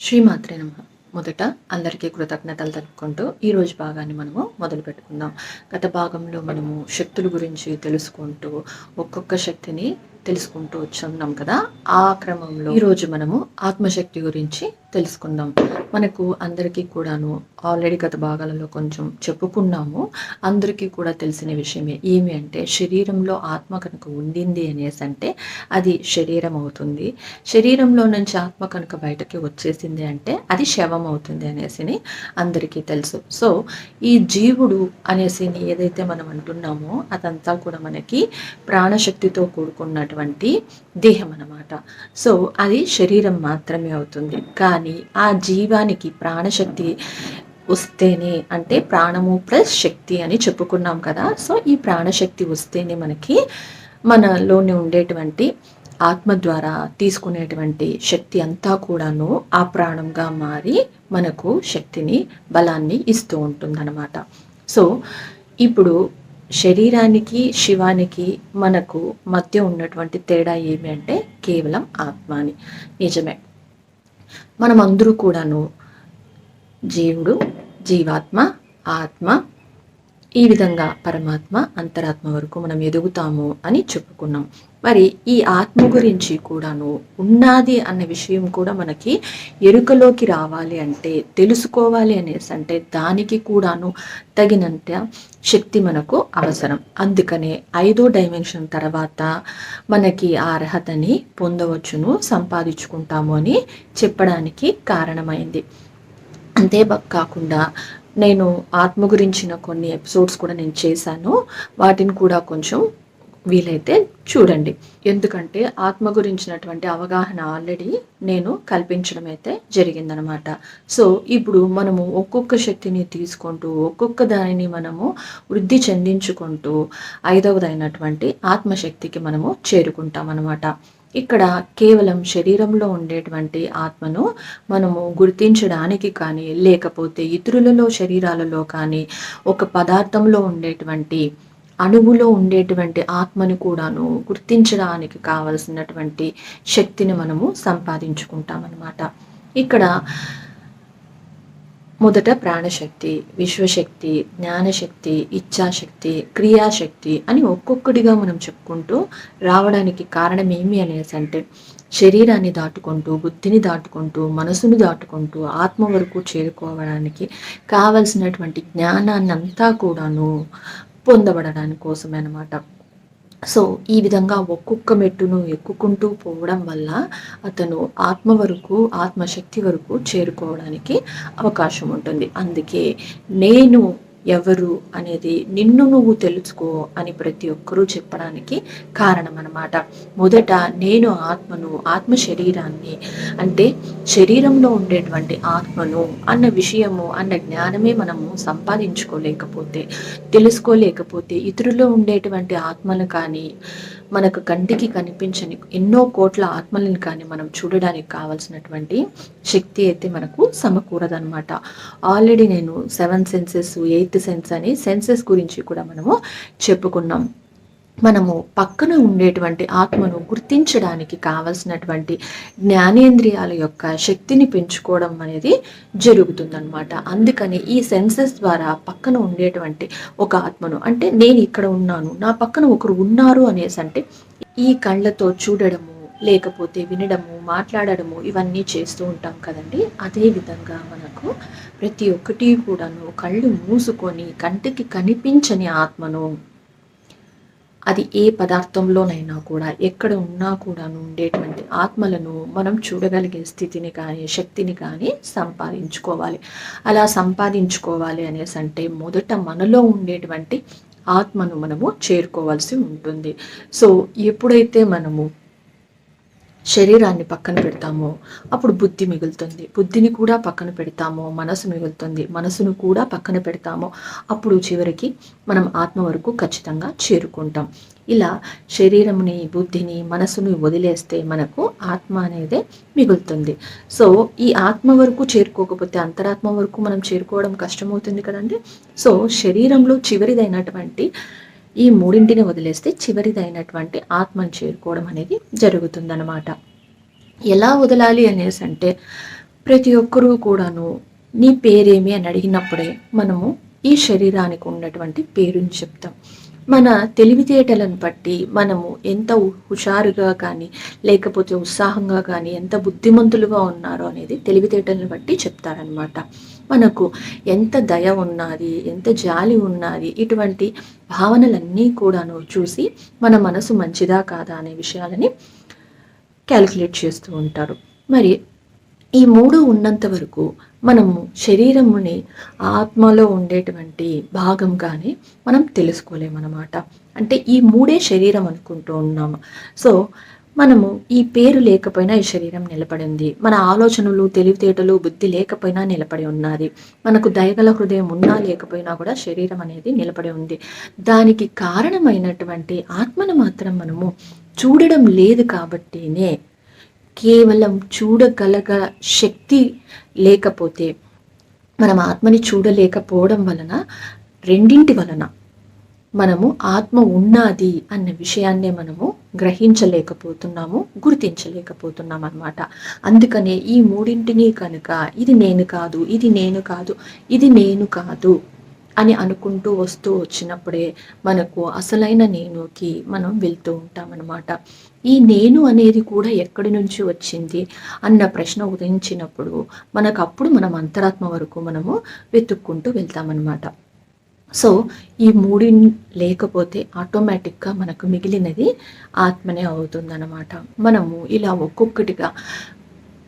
శ్రీమాత్రే నమ. మొదట అందరికీ కృతజ్ఞతలు తెలుపుకుంటూ ఈ రోజు భాగాన్ని మనము మొదలు పెట్టుకుందాం. గత భాగంలో మనము శక్తుల గురించి తెలుసుకుంటూ ఒక్కొక్క శక్తిని తెలుసుకుంటూ వచ్చున్నాం కదా? ఆ క్రమంలో ఈరోజు మనము ఆత్మశక్తి గురించి తెలుసుకుందాం. మనకు అందరికీ కూడాను ఆల్రెడీ గత భాగాలలో కొంచెం చెప్పుకున్నాము. అందరికీ కూడా తెలిసిన విషయమే ఏమి అంటే శరీరంలో ఆత్మ కనుక ఉండింది అనేసి అంటే అది శరీరం అవుతుంది. శరీరంలో నుంచి ఆత్మ కనుక బయటకి వచ్చేసింది అంటే అది శవం అవుతుంది అనేసి అందరికీ తెలుసు. సో ఈ జీవుడు అనేసి ఏదైతే మనం అంటున్నామో అదంతా కూడా మనకి ప్రాణశక్తితో కూడుకున్నటువంటి దేహం అన్నమాట. సో అది శరీరం మాత్రమే అవుతుంది. కానీ ఆ జీవానికి ప్రాణశక్తి వస్తేనే అంటే ప్రాణము ప్లస్ శక్తి అని చెప్పుకున్నాం కదా సో ఈ ప్రాణశక్తి వస్తేనే మనకి మనలోనే ఉండేటువంటి ఆత్మ ద్వారా తీసుకునేటువంటి శక్తి అంతా కూడాను ఆ ప్రాణంగా మారి మనకు శక్తిని బలాన్ని ఇస్తూ ఉంటుందన్నమాట. సో ఇప్పుడు శరీరానికి శివానికి మనకు మధ్య ఉన్నటువంటి తేడా ఏమి అంటే కేవలం ఆత్మ అని నిజమే. మనం అందరూ కూడాను జీవుడు జీవాత్మ ఆత్మ ఈ విధంగా పరమాత్మ అంతరాత్మ వరకు మనం ఎదుగుతాము అని చెప్పుకున్నాం. మరి ఈ ఆత్మ గురించి కూడాను ఉన్నది అన్న విషయం కూడా మనకి ఎరుకలోకి రావాలి అంటే తెలుసుకోవాలి అనేసి అంటే దానికి కూడాను తగినంత శక్తి మనకు అవసరం. అందుకనే ఐదో డైమెన్షన్ తర్వాత మనకి ఆ అర్హతని పొందవచ్చును సంపాదించుకుంటాము అని చెప్పడానికి కారణమైంది. అంతే కాకుండా నేను ఆత్మ గురించిన కొన్ని ఎపిసోడ్స్ కూడా నేను చేశాను. వాటిని కూడా కొంచెం వీలైతే చూడండి. ఎందుకంటే ఆత్మ గురించినటువంటి అవగాహన ఆల్రెడీ నేను కల్పించడం అయితే జరిగిందనమాట. సో ఇప్పుడు మనము ఒక్కొక్క శక్తిని తీసుకుంటూ ఒక్కొక్క దానిని మనము వృద్ధి చెందించుకుంటూ ఐదవదైనటువంటి ఆత్మశక్తికి మనము చేరుకుంటాం అనమాట ఇక్కడ కేవలం శరీరంలో ఉండేటువంటి ఆత్మను మనము గుర్తించడానికి కానీ లేకపోతే ఇతరులలో శరీరాలలో కానీ ఒక పదార్థంలో ఉండేటువంటి అణువులో ఉండేటువంటి ఆత్మని కూడాను గుర్తించడానికి కావలసినటువంటి శక్తిని మనము సంపాదించుకుంటామన్నమాట. ఇక్కడ మొదట ప్రాణశక్తి విశ్వశక్తి జ్ఞానశక్తి ఇచ్ఛాశక్తి క్రియాశక్తి అని ఒక్కొక్కటిగా మనం చెప్పుకుంటూ రావడానికి కారణం ఏమి అనేసి అంటే శరీరాన్ని దాటుకుంటూ బుద్ధిని దాటుకుంటూ మనసును దాటుకుంటూ ఆత్మ వరకు చేరుకోవడానికి కావలసినటువంటి జ్ఞానాన్ని అంతా కూడాను పొందబడడానికి కోసమే అనమాట సో ఈ విధంగా ఒక్కొక్క మెట్టును ఎక్కుకుంటూ పోవడం వల్ల అతను ఆత్మ వరకు ఆత్మశక్తి వరకు చేరుకోవడానికి అవకాశం ఉంటుంది. అందుకే నేను ఎవరు అనేది నిన్ను నువ్వు తెలుసుకో అని ప్రతి ఒక్కరూ చెప్పడానికి కారణం అనమాట మొదట నేను ఆత్మను ఆత్మ శరీరాన్ని అంటే శరీరంలో ఉండేటువంటి ఆత్మను అన్న విషయము అన్న జ్ఞానమే మనము సంపాదించుకోలేకపోతే తెలుసుకోలేకపోతే ఇతరులో ఉండేటువంటి ఆత్మను కానీ మనకు కంటికి కనిపించని ఎన్నో కోట్ల ఆత్మలను కానీ మనం చూడడానికి కావాల్సినటువంటి శక్తి అయితే మనకు సమకూరదనమాట ఆల్రెడీ నేను సెవెన్ సెన్సెస్ ఎయిత్ సెన్స్ అని సెన్సెస్ గురించి కూడా మనము చెప్పుకున్నాం. మనము పక్కన ఉండేటువంటి ఆత్మను గుర్తించడానికి కావలసినటువంటి జ్ఞానేంద్రియాల యొక్క శక్తిని పెంచుకోవడం అనేది జరుగుతుందన్నమాట. అందుకని ఈ సెన్సెస్ ద్వారా పక్కన ఉండేటువంటి ఒక ఆత్మను అంటే నేను ఇక్కడ ఉన్నాను నా పక్కన ఒకరు ఉన్నారు అనేసి అంటే ఈ కళ్ళతో చూడడము లేకపోతే వినడము మాట్లాడడము ఇవన్నీ చేస్తూ ఉంటాం కదండి. అదే విధంగా మనకు ప్రతి ఒక్కటి కూడాను కళ్ళు మూసుకొని కంటికి కనిపించని ఆత్మను అది ఏ పదార్థంలోనైనా కూడా ఎక్కడ ఉన్నా కూడా ఉండేటువంటి ఆత్మలను మనం చూడగలిగే స్థితిని కానీ శక్తిని కానీ సంపాదించుకోవాలి. అలా సంపాదించుకోవాలి అనేసి అంటే మొదట మనలో ఉండేటువంటి ఆత్మను మనము చేరుకోవాల్సి ఉంటుంది. సో ఎప్పుడైతే మనము శరీరాన్ని పక్కన పెడతామో. అప్పుడు బుద్ధి మిగులుతుంది. బుద్ధిని కూడా పక్కన పెడతామో. మనసు మిగులుతుంది. మనసును కూడా పక్కన పెడతామో. అప్పుడు చివరికి మనం ఆత్మ వరకు ఖచ్చితంగా చేరుకుంటాం. ఇలా శరీరంని బుద్ధిని మనసుని వదిలేస్తే మనకు ఆత్మ అనేది మిగులుతుంది. సో ఈ ఆత్మ వరకు చేరుకోకపోతే అంతరాత్మ వరకు మనం చేరుకోవడం కష్టమవుతుంది కదండి? సో శరీరంలో చివరిదైనటువంటి ఈ మూడింటిని వదిలేస్తే చివరిదైనటువంటి ఆత్మను చేరుకోవడం అనేది జరుగుతుందన్నమాట. ఎలా వదలాలి అనేసి అంటే ప్రతి ఒక్కరూ కూడాను నీ పేరేమి అని అడిగినప్పుడే మనము ఈ శరీరానికి ఉన్నటువంటి పేరుని చెప్తాం. మన తెలివితేటలను బట్టి మనము ఎంత హుషారుగా కానీ లేకపోతే ఉత్సాహంగా కానీ ఎంత బుద్ధిమంతులుగా ఉన్నారో అనేది తెలివితేటలను బట్టి చెప్తారనమాట మనకు ఎంత దయ ఉన్నది ఎంత జాలి ఉన్నది ఇటువంటి భావనలన్నీ కూడాను చూసి మన మనసు మంచిదా కాదా అనే విషయాలని క్యాలిక్యులేట్ చేస్తూ ఉంటారు. మరి ఈ మూడు ఉన్నంత వరకు మనము శరీరముని ఆత్మలో ఉండేటువంటి భాగంగానే మనం తెలుసుకోలేమన్నమాట. అంటే ఈ మూడే శరీరం అనుకుంటూ ఉన్నాము. సో మనము ఈ పేరు లేకపోయినా ఈ శరీరం నిలబడి ఉంది. మన ఆలోచనలు తెలివితేటలు బుద్ధి లేకపోయినా నిలబడి ఉన్నది. మనకు దయగల హృదయం ఉన్నా లేకపోయినా కూడా శరీరం అనేది నిలబడి ఉంది. దానికి కారణమైనటువంటి ఆత్మను మాత్రం మనము చూడడం లేదు కాబట్టినే కేవలం చూడగలగ శక్తి లేకపోతే మనం ఆత్మని చూడలేకపోవడం వలన రెండింటి వలన మనము ఆత్మ ఉన్నది అన్న విషయాన్నే మనము గ్రహించలేకపోతున్నాము గుర్తించలేకపోతున్నాం అనమాట అందుకనే ఈ మూడింటిని కనుక ఇది నేను కాదు ఇది నేను కాదు ఇది నేను కాదు అని అనుకుంటూ వస్తూ వచ్చినప్పుడే మనకు అసలైన నేనుకి మనం వెళ్తూ ఉంటామన్నమాట. ఈ నేను అనేది కూడా ఎక్కడి నుంచి వచ్చింది అన్న ప్రశ్న ఉదయించినప్పుడు మనకు అప్పుడు మనం అంతరాత్మ వరకు మనము వెతుక్కుంటూ వెళ్తామన్నమాట. సో ఈ మూడి లేకపోతే ఆటోమేటిక్గా మనకు మిగిలినది ఆత్మనే అవుతుందన్నమాట. మనము ఇలా ఒక్కొక్కటిగా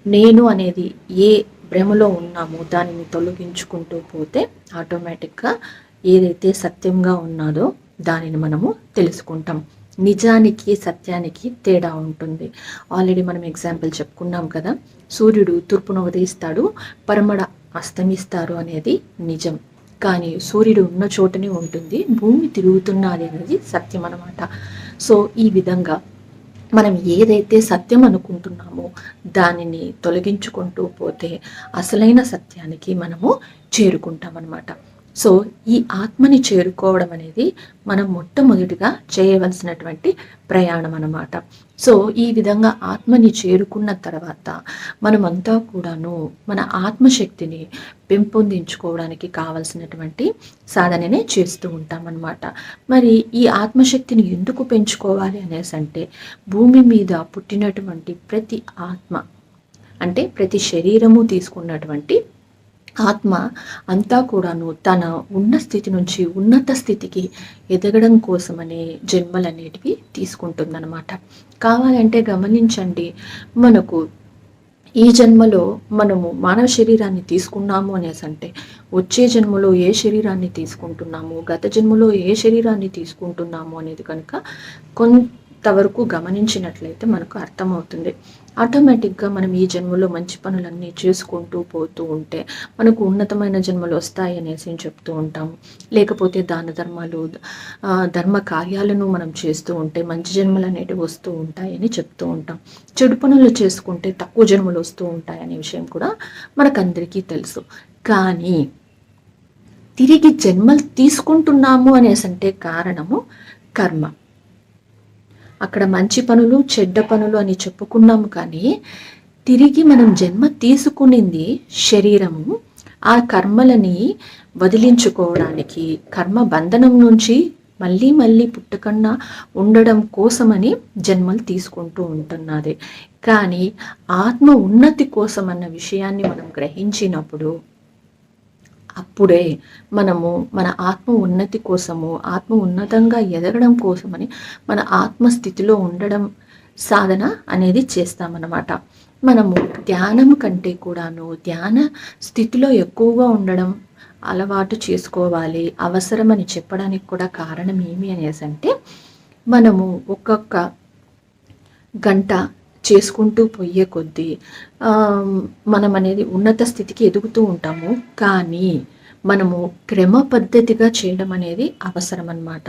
నేను అనేది ఏ భ్రమలో ఉన్నామో దానిని తొలగించుకుంటూ పోతే ఆటోమేటిక్గా ఏదైతే సత్యంగా ఉన్నదో దానిని మనము తెలుసుకుంటాం. నిజానికి సత్యానికి తేడా ఉంటుంది. ఆల్రెడీ మనం ఎగ్జాంపుల్ చెప్పుకున్నాం కదా సూర్యుడు తూర్పున ఉదయిస్తాడు పరమడ అస్తమిస్తారు అనేది నిజం. కానీ సూర్యుడు ఉన్న చోటనే ఉంటుంది. భూమి తిరుగుతున్నది అనేది సత్యం అనమాట సో ఈ విధంగా మనం ఏదైతే సత్యం అనుకుంటున్నామో దానిని తొలగించుకుంటూ పోతే అసలైన సత్యానికి మనము చేరుకుంటాం అనమాట సో ఈ ఆత్మని చేరుకోవడం అనేది మనం మొట్టమొదటిగా చేయవలసినటువంటి ప్రయాణం అనమాట సో ఈ విధంగా ఆత్మని చేరుకున్న తర్వాత మనమంతా కూడాను మన ఆత్మశక్తిని పెంపొందించుకోవడానికి కావలసినటువంటి సాధననే చేస్తూ ఉంటామన్నమాట మరి ఈ ఆత్మశక్తిని ఎందుకు పెంచుకోవాలి అనేసి అంటే భూమి మీద పుట్టినటువంటి ప్రతి ఆత్మ అంటే ప్రతి శరీరము తీసుకున్నటువంటి ఆత్మ అంతా కూడాను తన ఉన్న స్థితి నుంచి ఉన్నత స్థితికి ఎదగడం కోసమనే జన్మలు అనేటివి తీసుకుంటుందన్నమాట. కావాలంటే గమనించండి మనకు ఈ జన్మలో మనము మానవ శరీరాన్ని తీసుకున్నాము అనేసి అంటే వచ్చే జన్మలో ఏ శరీరాన్ని తీసుకుంటున్నాము గత జన్మలో ఏ శరీరాన్ని తీసుకుంటున్నాము అనేది కనుక కొంతవరకు గమనించినట్లయితే మనకు అర్థమవుతుంది. ఆటోమేటిక్గా మనం ఈ జన్మలో మంచి పనులన్నీ చేసుకుంటూ పోతూ ఉంటే మనకు ఉన్నతమైన జన్మలు వస్తాయి అనేసి చెప్తూ ఉంటాము లేకపోతే దాన ధర్మాలు ధర్మ కార్యాలను మనం చేస్తూ ఉంటే మంచి జన్మలు అనేటివి వస్తూ ఉంటాయని చెప్తూ ఉంటాం. చెడు పనులు చేసుకుంటే తక్కువ జన్మలు వస్తూ ఉంటాయనే విషయం కూడా మనకందరికీ తెలుసు. కానీ తిరిగి జన్మలు తీసుకుంటున్నాము అనేసి అంటే కారణము కర్మ. అక్కడ మంచి పనులు చెడ్డ పనులు అని చెప్పుకున్నాము కానీ తిరిగి మనం జన్మ తీసుకునింది శరీరము ఆ కర్మలని వదిలించుకోవడానికి కర్మ బంధనం నుంచి మళ్ళీ మళ్ళీ పుట్టకన్నా ఉండడం కోసమని జన్మలు తీసుకుంటూ ఉంటున్నది. కానీ ఆత్మ ఉన్నతి కోసం అన్న విషయాన్ని మనం గ్రహించినప్పుడు అప్పుడే మనము మన ఆత్మ ఉన్నతి కోసము ఆత్మ ఉన్నతంగా ఎదగడం కోసమని మన ఆత్మస్థితిలో ఉండడం సాధన అనేది చేస్తామన్నమాట. మనము ధ్యానం కంటే కూడాను ధ్యాన స్థితిలో ఎక్కువగా ఉండడం అలవాటు చేసుకోవాలి అవసరమని చెప్పడానికి కూడా కారణం ఏమి అనేసి అంటే మనము ఒక్కొక్క గంట చేసుకుంటూ పోయే కొద్దీ మనం అనేది ఉన్నత స్థితికి ఎదుగుతూ ఉంటాము. కానీ మనము క్రమ పద్ధతిగా చేయడం అనేది అవసరం అన్నమాట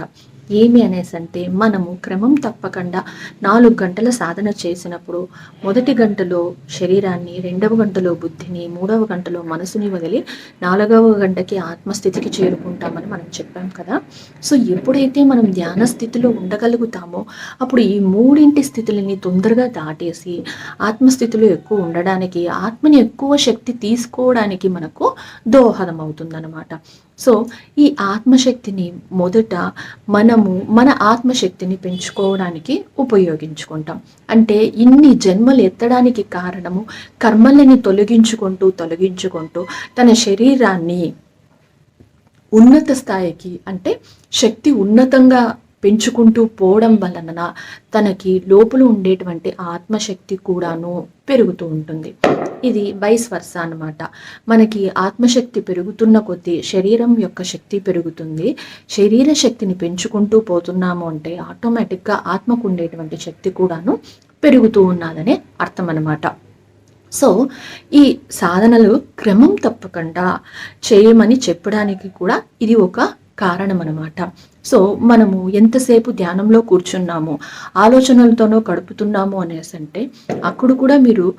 ఏమి అనేసి అంటే మనము క్రమం తప్పకుండా నాలుగు గంటల సాధన చేసినప్పుడు మొదటి గంటలో శరీరాన్ని రెండవ గంటలో బుద్ధిని మూడవ గంటలో మనసుని వదిలి నాలుగవ గంటకి ఆత్మస్థితికి చేరుకుంటామని మనం చెప్పాం కదా. సో ఎప్పుడైతే మనం ధ్యాన స్థితిలో ఉండగలుగుతామో అప్పుడు ఈ మూడింటి స్థితులని తొందరగా దాటేసి ఆత్మస్థితిలో ఎక్కువ ఉండడానికి ఆత్మని ఎక్కువ శక్తి తీసుకోవడానికి మనకు దోహదం అవుతుందన్నమాట సో ఈ ఆత్మశక్తిని మొదట మనము మన ఆత్మశక్తిని పెంచుకోవడానికి ఉపయోగించుకుంటాం. అంటే ఇన్ని జన్మలు ఎత్తడానికి కారణము కర్మలని తొలగించుకుంటూ తొలగించుకుంటూ తన శరీరాన్ని ఉన్నత స్థాయికి అంటే శక్తి ఉన్నతంగా పెంచుకుంటూ పోవడం వలన తనకి లోపల ఉండేటువంటి ఆత్మశక్తి కూడాను పెరుగుతూ ఉంటుంది. ఇది వైస్ వర్ష అనమాట మనకి ఆత్మశక్తి పెరుగుతున్న కొద్దీ శరీరం యొక్క శక్తి పెరుగుతుంది. శరీర శక్తిని పెంచుకుంటూ పోతున్నాము అంటే ఆటోమేటిక్గా ఆత్మకు ఉండేటువంటి శక్తి కూడాను పెరుగుతూ ఉన్నదనే అర్థం అనమాట సో ఈ సాధనలు క్రమం తప్పకుండా చేయమని చెప్పడానికి కూడా ఇది ఒక కారణం సో మనము ఎంతసేపు ధ్యానంలో కూర్చున్నాము ఆలోచనలతోనో గడుపుతున్నాము అనేసి అంటే అక్కడ కూడా మీరు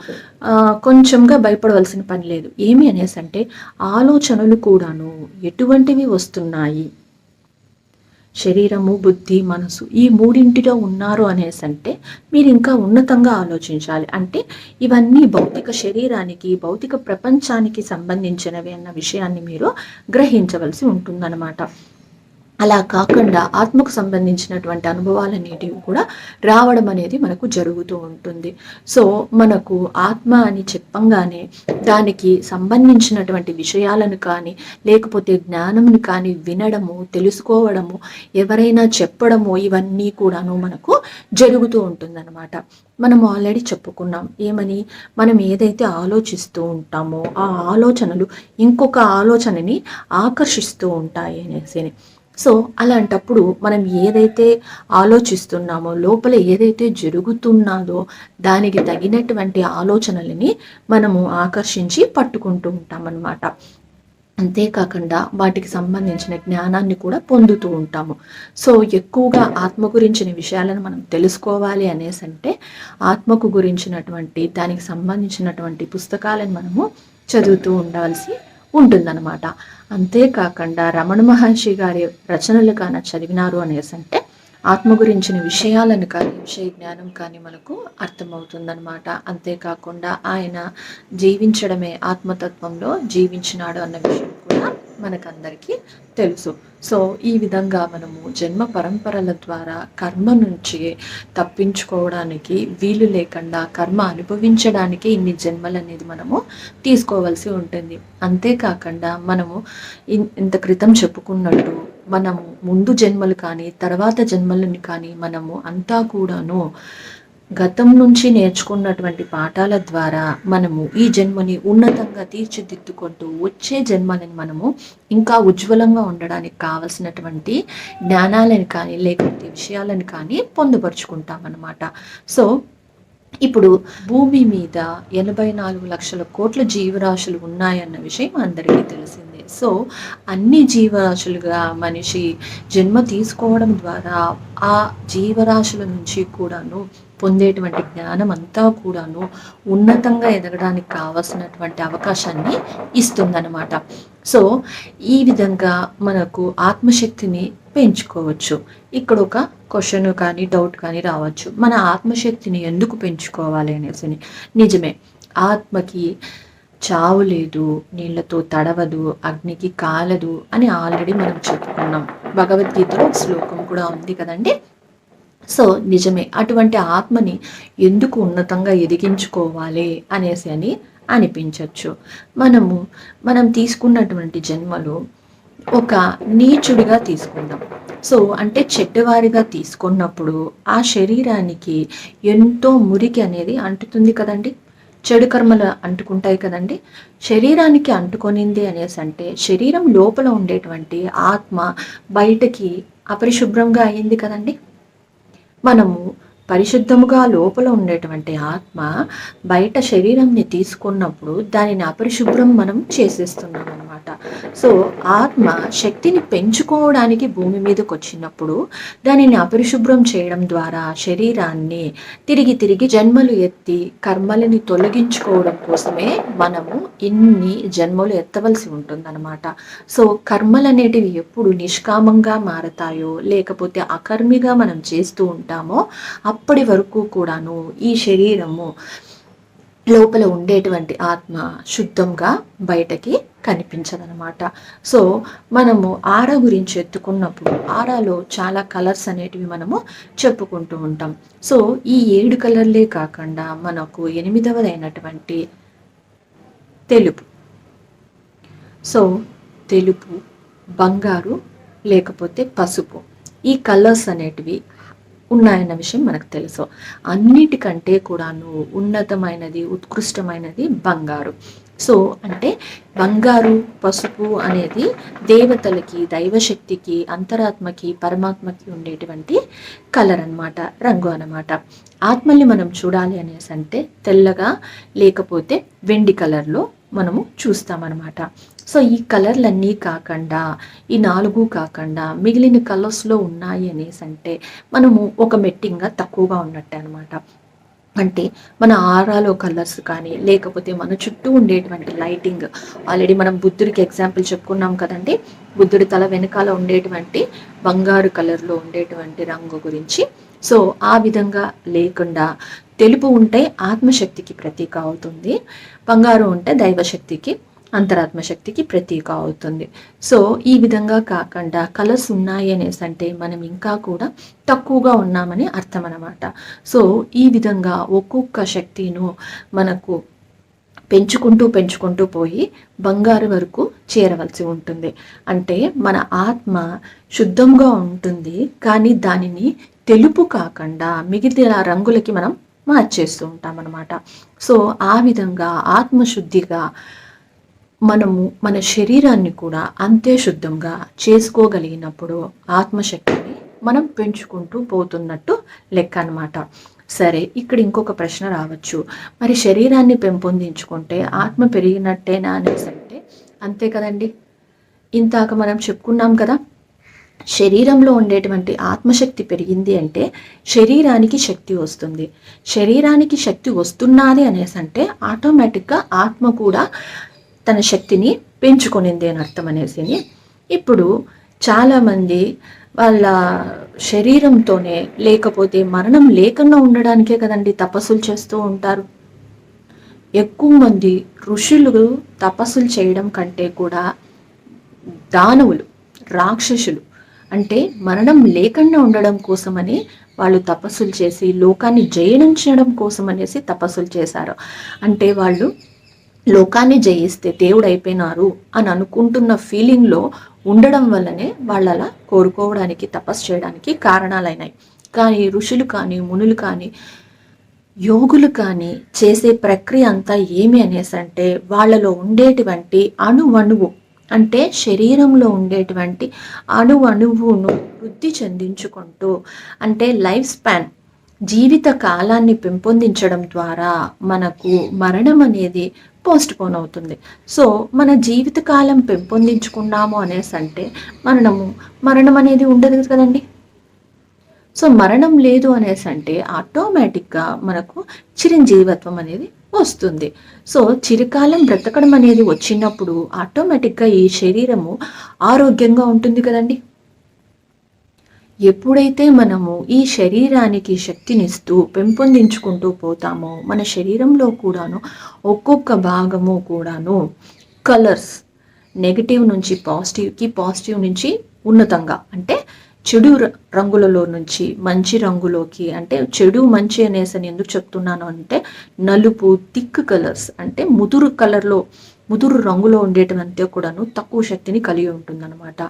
కొంచెంగా భయపడవలసిన పని లేదు. ఏమి అనేసి అంటే ఆలోచనలు కూడాను ఎటువంటివి వస్తున్నాయి? శరీరము బుద్ధి మనసు ఈ మూడింటిలో ఉన్నారు అనేసి అంటే మీరు ఇంకా ఉన్నతంగా ఆలోచించాలి. అంటే ఇవన్నీ భౌతిక శరీరానికి భౌతిక ప్రపంచానికి సంబంధించినవి అన్న విషయాన్ని మీరు గ్రహించవలసి ఉంటుందన్నమాట. అలా కాకుండా ఆత్మకు సంబంధించినటువంటి అనుభవాలు అనేటివి కూడా రావడం అనేది మనకు జరుగుతూ ఉంటుంది. సో మనకు ఆత్మ అని చెప్పంగానే దానికి సంబంధించినటువంటి విషయాలను కానీ లేకపోతే జ్ఞానమును కానీ వినడము తెలుసుకోవడము ఎవరైనా చెప్పడము ఇవన్నీ కూడాను మనకు జరుగుతూ ఉంటుందన్నమాట. మనం ఆల్రెడీ చెప్పుకున్నాం. ఏమని? మనం ఏదైతే ఆలోచిస్తూ ఉంటామో ఆ ఆలోచనలు ఇంకొక ఆలోచనని ఆకర్షిస్తూ ఉంటాయి అనేసి సో అలాంటప్పుడు మనం ఏదైతే ఆలోచిస్తున్నామో లోపల ఏదైతే జరుగుతున్నదో దానికి తగినటువంటి ఆలోచనలని మనము ఆకర్షించి పట్టుకుంటూ ఉంటామన్నమాట. అంతేకాకుండా వాటికి సంబంధించిన జ్ఞానాన్ని కూడా పొందుతూ ఉంటాము. సో ఎక్కువగా ఆత్మ గురించిన విషయాలను మనం తెలుసుకోవాలి అనేసి అంటే ఆత్మకు గురించినటువంటి దానికి సంబంధించినటువంటి పుస్తకాలను మనము చదువుతూ ఉండవలసి ఉంటుందన్నమాట. అంతేకాకుండా రమణ మహర్షి గారి రచనలు కానీ చదివినారు అనేసి అంటే ఆత్మ గురించిన విషయాలను కానీ విషయ జ్ఞానం కానీ మనకు అర్థమవుతుందనమాట అంతేకాకుండా ఆయన జీవించడమే ఆత్మతత్వంలో జీవించినాడు అన్న విషయం. మనకందరికీ తెలుసు. సో ఈ విధంగా మనము జన్మ పరంపరల ద్వారా కర్మ నుంచి తప్పించుకోవడానికి వీలు లేకుండా కర్మ అనుభవించడానికి ఇన్ని జన్మలు అనేది మనము తీసుకోవాల్సి ఉంటుంది. అంతేకాకుండా మనము ఇంత క్రితం చెప్పుకున్నట్టు మనము ముందు జన్మలు కానీ తర్వాత జన్మలను కానీ మనము అంతా కూడాను గతం నుంచి నేర్చుకున్నటువంటి పాఠాల ద్వారా మనము ఈ జన్మని ఉన్నతంగా తీర్చిదిద్దుకుంటూ వచ్చే జన్మలని మనము ఇంకా ఉజ్వలంగా ఉండడానికి కావలసినటువంటి జ్ఞానాలను కానీ లేకపోతే విషయాలను కానీ పొందుపరుచుకుంటాం సో ఇప్పుడు భూమి మీద ఎనభై నాలుగు లక్షల కోట్ల జీవరాశులు ఉన్నాయన్న విషయం అందరికీ తెలిసిందే. సో అన్ని జీవరాశులుగా మనిషి జన్మ తీసుకోవడం ద్వారా ఆ జీవరాశుల నుంచి కూడాను పొందేటువంటి జ్ఞానం అంతా కూడాను ఉన్నతంగా ఎదగడానికి కావలసినటువంటి అవకాశాన్ని ఇస్తుందన్నమాట. సో ఈ విధంగా మనకు ఆత్మశక్తిని పెంచుకోవచ్చు. ఇక్కడ ఒక క్వశ్చన్ కానీ డౌట్ కానీ రావచ్చు. మన ఆత్మశక్తిని ఎందుకు పెంచుకోవాలి అనేసి నిజమే ఆత్మకి చావు లేదు నీళ్ళతో తడవదు అగ్నికి కాలదు అని ఆల్రెడీ మనం చెప్పుకున్నాం. భగవద్గీతలో శ్లోకం కూడా ఉంది కదండి? సో నిజమే అటువంటి ఆత్మని ఎందుకు ఉన్నతంగా ఎదిగించుకోవాలి అనేసి అని అనిపించవచ్చు మనము మనం తీసుకున్నటువంటి జన్మలు ఒక నీచుడిగా తీసుకుందాం. సో అంటే చెడ్డవారిగా తీసుకున్నప్పుడు ఆ శరీరానికి ఎంతో మురికి అనేది అంటుతుంది కదండి? చెడు కర్మలు అంటుకుంటాయి కదండి? శరీరానికి అంటుకొనింది అనేసి అంటే శరీరం లోపల ఉండేటువంటి ఆత్మ బయటకి అపరిశుభ్రంగా అయింది కదండి? మనము పరిశుద్ధముగా లోపల ఉండేటువంటి ఆత్మ బయట శరీరంని తీసుకున్నప్పుడు దానిని అపరిశుభ్రం మనం చేసేస్తున్నాం అనమాట సో ఆత్మ శక్తిని పెంచుకోవడానికి భూమి మీదకి వచ్చినప్పుడు దానిని అపరిశుభ్రం చేయడం ద్వారా శరీరాన్ని తిరిగి తిరిగి జన్మలు ఎత్తి కర్మలని తొలగించుకోవడం కోసమే మనము ఇన్ని జన్మలు ఎత్తవలసి ఉంటుందన్నమాట. సో కర్మలు అనేటివి ఎప్పుడు నిష్కామంగా మారతాయో లేకపోతే అకర్మిగా మనం చేస్తూ ఉంటామో అప్పటి వరకు కూడాను ఈ శరీరము లోపల ఉండేటువంటి ఆత్మ శుద్ధంగా బయటకి కనిపించదనమాట సో మనము ఆర గురించి ఎత్తుకున్నప్పుడు ఆరాలో చాలా కలర్స్ అనేటివి మనము చెప్పుకుంటూ ఉంటాం. సో ఈ ఏడు కలర్లే కాకుండా మనకు ఎనిమిదవదైనటువంటి తెలుపు. సో తెలుపు బంగారు లేకపోతే పసుపు. ఈ కలర్స్ అనేటివి ఉన్నాయన్న విషయం మనకు తెలుసు. అన్నిటికంటే కూడాను ఉన్నతమైనది ఉత్కృష్టమైనది బంగారు. సో అంటే బంగారు పసుపు అనేది దేవతలకి దైవశక్తికి అంతరాత్మకి పరమాత్మకి ఉండేటువంటి కలర్ అనమాట రంగు అనమాట ఆత్మల్ని మనం చూడాలి అనేసి అంటే తెల్లగా లేకపోతే వెండి కలర్లో మనము చూస్తామన్నమాట. సో ఈ కలర్లన్నీ కాకుండా ఈ నాలుగు కాకుండా మిగిలిన కలర్స్లో ఉన్నాయి అనేసి అంటే మనము ఒక మెట్టింగ్గా తక్కువగా ఉన్నట్టే అనమాట అంటే మన ఆరాలో కలర్స్ కానీ లేకపోతే మన చుట్టూ ఉండేటువంటి లైటింగ్ ఆల్రెడీ మనం బుద్ధుడికి ఎగ్జాంపుల్ చెప్పుకున్నాం కదండి. బుద్ధుడి తల వెనకాల ఉండేటువంటి బంగారు కలర్లో ఉండేటువంటి రంగు గురించి. సో ఆ విధంగా లేకుండా తెలుపు ఉంటే ఆత్మశక్తికి ప్రతీక అవుతుంది. బంగారు ఉంటే దైవశక్తికి అంతరాత్మ శక్తికి ప్రతీక అవుతుంది. సో ఈ విధంగా కాకుండా కలర్స్ ఉన్నాయి అనేసి అంటే మనం ఇంకా కూడా తక్కువగా ఉన్నామని అర్థం అనమాట సో ఈ విధంగా ఒక్కొక్క శక్తిను మనకు పెంచుకుంటూ పెంచుకుంటూ పోయి బంగారు వరకు చేరవలసి ఉంటుంది. అంటే మన ఆత్మ శుద్ధంగా ఉంటుంది కానీ దానిని తెలుపు కాకుండా మిగిలిన రంగులకి మనం మార్చేస్తూ ఉంటాం అనమాట సో ఆ విధంగా ఆత్మశుద్ధిగా మనము మన శరీరాన్ని కూడా అంతే శుద్ధంగా చేసుకోగలిగినప్పుడు ఆత్మశక్తిని మనం పెంచుకుంటూ పోతున్నట్టు లెక్క అనమాట సరే ఇక్కడ ఇంకొక ప్రశ్న రావచ్చు. మరి శరీరాన్ని పెంపొందించుకుంటే ఆత్మ పెరిగినట్టేనా అనేసి అంటే అంతే కదండి. ఇంతాక మనం చెప్పుకున్నాం కదా శరీరంలో ఉండేటువంటి ఆత్మశక్తి పెరిగింది అంటే శరీరానికి శక్తి వస్తుంది. శరీరానికి శక్తి వస్తున్నది అనేసి అంటే ఆటోమేటిక్గా ఆత్మ కూడా తన శక్తిని పెంచుకునింది అని అర్థం అనేసి ఇప్పుడు చాలామంది వాళ్ళ శరీరంతోనే లేకపోతే మరణం లేకుండా ఉండడానికే కదండి తపస్సులు చేస్తూ ఉంటారు. ఎక్కువ మంది ఋషులు తపస్సులు చేయడం కంటే కూడా దానవులు రాక్షసులు అంటే మరణం లేకుండా ఉండడం కోసమని వాళ్ళు తపస్సులు చేసి లోకాన్ని జయించడం కోసం అనేసి తపస్సులు చేశారు. అంటే వాళ్ళు లోకాన్ని జయిస్తే దేవుడు అయిపోయినారు అని అనుకుంటున్న ఫీలింగ్లో ఉండడం వల్లనే వాళ్ళు అలా కోరుకోవడానికి తపస్సు చేయడానికి కారణాలైనాయి. కానీ ఋషులు కానీ మునులు కానీ యోగులు కానీ చేసే ప్రక్రియ అంతా ఏమి అనేసి అంటే వాళ్ళలో ఉండేటువంటి అణువణువు. అంటే శరీరంలో ఉండేటువంటి అణువణువును వృద్ధి చెందించుకుంటూ అంటే లైఫ్ స్పాన్ జీవిత కాలాన్ని పెంపొందించడం ద్వారా మనకు మరణం అనేది పోస్ట్ పోన్ అవుతుంది. సో మన జీవితకాలం పెంపొందించుకున్నాము అనేసి అంటే మరణము మరణం అనేది ఉండదు కదండి. సో మరణం లేదు అనేసి అంటే ఆటోమేటిక్గా మనకు చిరంజీవత్వం అనేది వస్తుంది. సో చిరకాలం బ్రతకడం అనేది వచ్చినప్పుడు ఆటోమేటిక్గా ఈ శరీరము ఆరోగ్యంగా ఉంటుంది కదండి. ఎప్పుడైతే మనము ఈ శరీరానికి శక్తినిస్తూ పెంపొందించుకుంటూ పోతామో మన శరీరంలో కూడాను ఒక్కొక్క భాగము కూడాను కలర్స్ నెగిటివ్ నుంచి పాజిటివ్కి పాజిటివ్ నుంచి ఉన్నతంగా అంటే చెడు రంగులలో నుంచి మంచి రంగులోకి అంటే చెడు మంచి అనేసి ఎందుకు చెప్తున్నాను అంటే నలుపు థిక్ కలర్స్ అంటే ముదురు కలర్లో ముదురు రంగులో ఉండేటంతే కూడాను తక్కువ శక్తిని కలిగి ఉంటుందన్నమాట.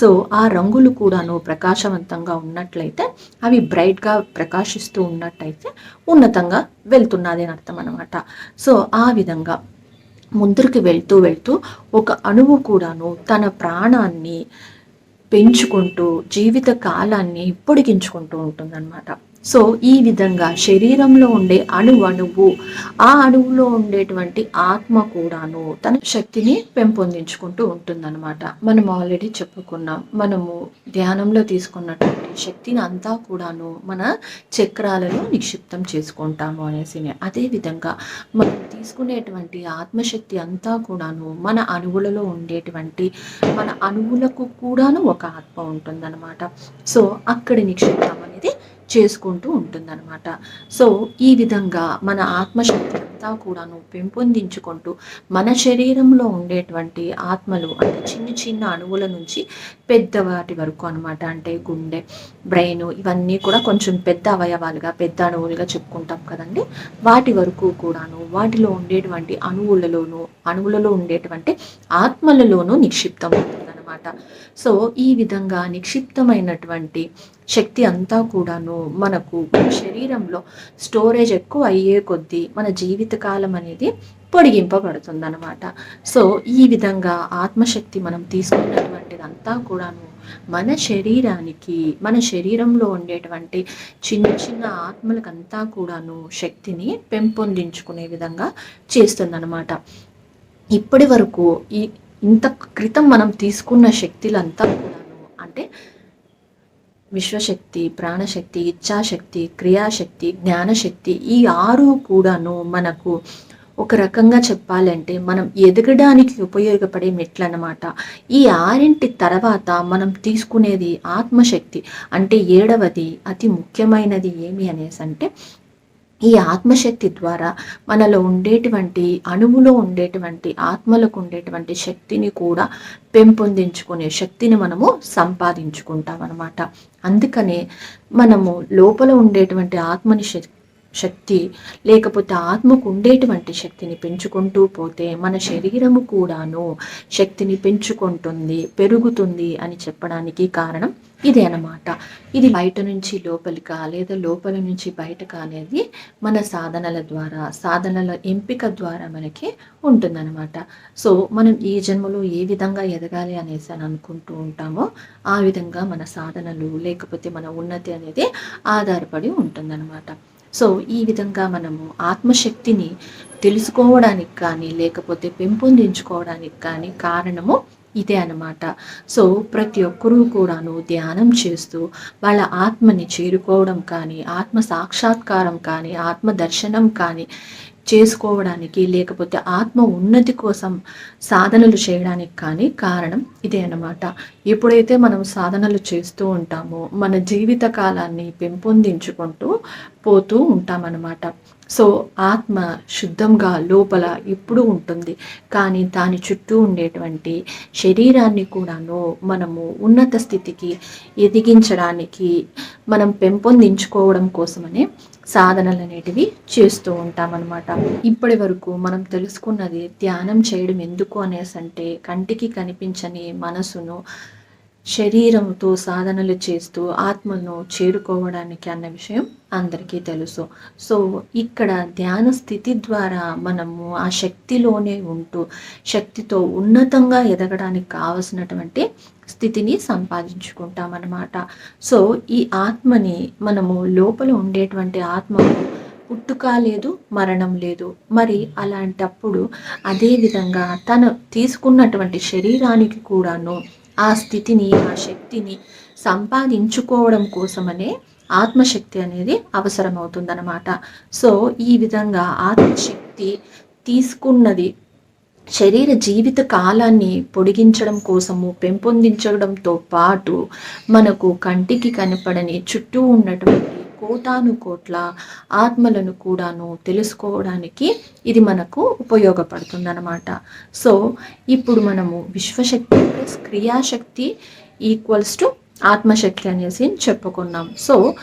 సో ఆ రంగులు కూడాను ప్రకాశవంతంగా ఉన్నట్లయితే అవి బ్రైట్గా ప్రకాశిస్తూ ఉన్నట్టయితే ఉన్నతంగా వెళ్తున్నది అని అర్థం అనమాట సో ఆ విధంగా ముందరికి వెళ్తూ వెళ్తూ ఒక అణువు కూడాను తన ప్రాణాన్ని పెంచుకుంటూ జీవిత కాలాన్ని పొడిగించుకుంటూ ఉంటుందన్నమాట. సో ఈ విధంగా శరీరంలో ఉండే అణు అణువు ఆ అణువులో ఉండేటువంటి ఆత్మ కూడాను తన శక్తిని పెంపొందించుకుంటూ ఉంటుందన్నమాట. మనం ఆల్రెడీ చెప్పుకున్నాం మనము ధ్యానంలో తీసుకున్నటువంటి శక్తిని అంతా కూడాను మన చక్రాలలో నిక్షిప్తం చేసుకుంటాము అనేసి అదేవిధంగా మనం తీసుకునేటువంటి ఆత్మశక్తి అంతా కూడాను మన అణువులలో ఉండేటువంటి మన అణువులకు కూడాను ఒక ఆత్మ ఉంటుందన్నమాట. సో అక్కడి నిక్షిప్తం అనేది చేసుకుంటూ ఉంటుందన్నమాట. సో ఈ విధంగా మన ఆత్మశక్తి అంతా కూడాను పెంపొందించుకుంటూ మన శరీరంలో ఉండేటువంటి ఆత్మలు అంటే చిన్న చిన్న అణువుల నుంచి పెద్దవాటి వరకు అనమాట అంటే గుండె బ్రెయిన్ ఇవన్నీ కూడా కొంచెం పెద్ద అవయవాలుగా పెద్ద అణువులుగా చెప్పుకుంటాం కదండి. వాటి వరకు కూడాను వాటిలో ఉండేటువంటి అణువులలోనూ అణువులలో ఉండేటువంటి ఆత్మలలోనూ నిక్షిప్తం అనమాట సో ఈ విధంగా నిక్షిప్తమైనటువంటి శక్తి అంతా కూడాను మనకు శరీరంలో స్టోరేజ్ ఎక్కువ అయ్యే కొద్దీ మన జీవితకాలం అనేది పొడిగింపబడుతుందనమాట సో ఈ విధంగా ఆత్మశక్తి మనం తీసుకున్నటువంటిదంతా కూడాను మన శరీరానికి మన శరీరంలో ఉండేటువంటి చిన్న చిన్న ఆత్మలకంతా కూడాను శక్తిని పెంపొందించుకునే విధంగా చేస్తుందనమాట ఇప్పటి వరకు ఈ ఇంత క్రితం మనం తీసుకున్న శక్తులంతా కూడాను అంటే విశ్వశక్తి ప్రాణశక్తి ఇచ్ఛాశక్తి క్రియాశక్తి జ్ఞానశక్తి ఈ ఆరు కూడాను మనకు ఒక రకంగా చెప్పాలంటే మనం ఎదగడానికి ఉపయోగపడే మెట్లన్నమాట. ఈ ఆరింటి తర్వాత మనం తీసుకునేది ఆత్మశక్తి అంటే ఏడవది అతి ముఖ్యమైనది ఏమి అనేసి అంటే ఈ ఆత్మశక్తి ద్వారా మనలో ఉండేటువంటి అణువులో ఉండేటువంటి ఆత్మలకు ఉండేటువంటి శక్తిని కూడా పెంపొందించుకునే శక్తిని మనము సంపాదించుకుంటాం అనమాట అందుకనే మనము లోపల ఉండేటువంటి ఆత్మని శక్తి శక్తి. లేకపోతే ఆత్మకు ఉండేటువంటి శక్తిని పెంచుకుంటూ పోతే మన శరీరము కూడాను శక్తిని పెంచుకుంటుంది పెరుగుతుంది అని చెప్పడానికి కారణం ఇదే అనమాట ఇది బయట నుంచి లోపలిక లేదా లోపల నుంచి బయటకు అనేది మన సాధనల ద్వారా సాధనల ఎంపిక ద్వారా మనకి ఉంటుందన్నమాట. సో మనం ఈ జన్మలో ఏ విధంగా ఎదగాలి అనేసి అని అనుకుంటూ ఉంటామో ఆ విధంగా మన సాధనలు లేకపోతే మన ఉన్నతి అనేది ఆధారపడి ఉంటుందన్నమాట. సో ఈ విధంగా మనము ఆత్మశక్తిని తెలుసుకోవడానికి కానీ లేకపోతే పెంపొందించుకోవడానికి కానీ కారణము ఇదే అనమాట సో ప్రతి ఒక్కరూ కూడాను ధ్యానం చేస్తూ వాళ్ళ ఆత్మని చేరుకోవడం కానీ ఆత్మ సాక్షాత్కారం కానీ ఆత్మ దర్శనం కానీ చేసుకోవడానికి లేకపోతే ఆత్మ ఉన్నతి కోసం సాధనలు చేయడానికి కానీ కారణం ఇదే అన్నమాట. ఎప్పుడైతే మనం సాధనలు చేస్తూ ఉంటామో మన జీవిత కాలాన్ని పెంపొందించుకుంటూ పోతూ ఉంటామన్నమాట. సో ఆత్మ శుద్ధంగా లోపల ఎప్పుడు ఉంటుంది. కానీ దాని చుట్టూ ఉండేటువంటి శరీరాన్ని కూడాను మనము ఉన్నత స్థితికి ఎదిగించడానికి మనం పెంపొందించుకోవడం కోసమనే సాధనలు అనేటివి చేస్తూ ఉంటామన్నమాట. ఇప్పటి వరకు మనం తెలుసుకున్నది ధ్యానం చేయడం ఎందుకు అనేసి అంటే కంటికి కనిపించని మనసును శరీరంతో సాధనలు చేస్తూ ఆత్మను చేరుకోవడానికి అన్న విషయం అందరికీ తెలుసు. సో ఇక్కడ ధ్యాన స్థితి ద్వారా మనము ఆ శక్తిలోనే ఉంటూ శక్తితో ఉన్నతంగా ఎదగడానికి కావలసినటువంటి స్థితిని సంపాదించుకుంటామన్నమాట. సో ఈ ఆత్మని మనము లోపల ఉండేటువంటి ఆత్మకు పుట్టుక లేదు మరణం లేదు. మరి అలాంటప్పుడు అదేవిధంగా తను తీసుకున్నటువంటి శరీరానికి కూడాను ఆ స్థితిని ఆ శక్తిని సంపాదించుకోవడం కోసమనే ఆత్మశక్తి అనేది అవసరమవుతుందన్నమాట. సో ఈ విధంగా ఆత్మశక్తి తీసుకున్నది శరీర జీవిత కాలాన్ని పొడిగించడం కోసము పెంపొందించడంతో పాటు మనకు కంటికి కనపడని చుట్టూ ఉన్నటువంటి కోటాను కోట్ల ఆత్మలను కూడాను తెలుసుకోవడానికి ఇది మనకు ఉపయోగపడుతుందన్నమాట. సో ఇప్పుడు మనము విశ్వశక్తి ప్లస్ క్రియాశక్తి ఈక్వల్స్ టు ఆత్మశక్తి అనేసి చెప్పుకున్నాం. సో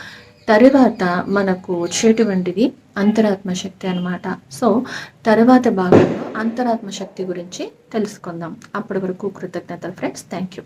తరువాత మనకు వచ్చేటువంటిది అంతరాత్మ శక్తి అనమాట సో తర్వాత భాగంలో అంతరాత్మ శక్తి గురించి తెలుసుకుందాం. అప్పటి వరకు కృతజ్ఞతలు ఫ్రెండ్స్. Thank you